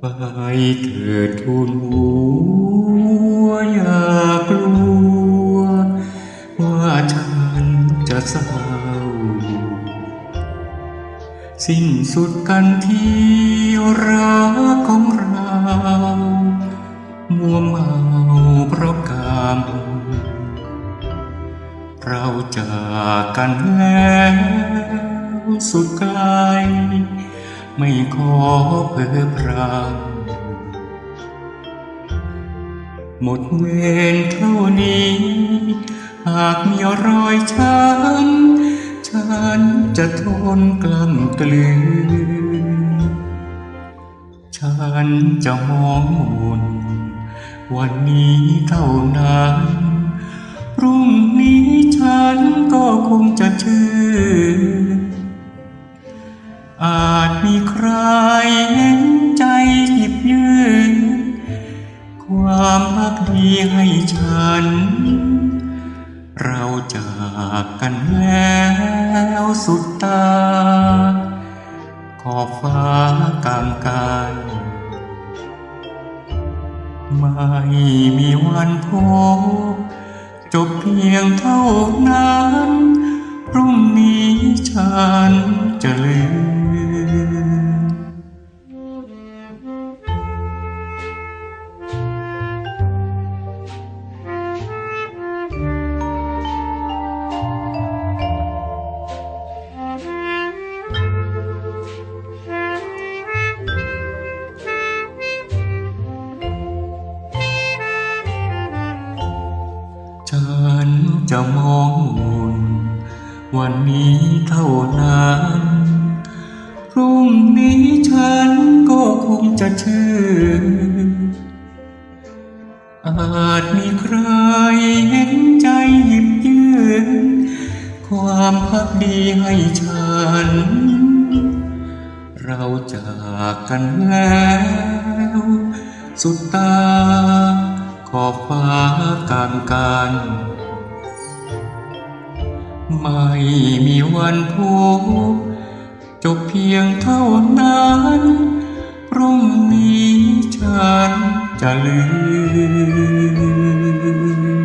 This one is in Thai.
ไปเถิดทูลหัวอย่ากลัว ว่าฉันจะเศร้า สิ้นสุดกันที่รักของเรามัวเมาเพราะกรรมเราจากกันแล้วสุดกลา ไม่ขอเพ้อพรำหมดเวรเท่านี้ หากมีรอยช้ำฉันจะทนกล้ำกลืน ฉันจะมองมนวันนี้เท่านั้น พรุ่งนี้ฉันก็คงจะเชื่น ฉัน เราจากกันแล้วสุดตา ขอบฟ้ากลางกันไม่มีวันพบจบเพียงเท่านั้น พรุ่งนี้ฉันจะลื จะมองมนวันนี้เท่านั้น พรุ่งนี้ฉันก็คงจะเชื่นอาจมีใครเห็นใจหยิบยืนความพักดีให้ฉัน เราจากกันแล้ว สุดตาขอบฟ้ากลางกัน ไม่มีวันพูจบเพียงเท่านั้นพรุ่งนี้ฉันจะลืม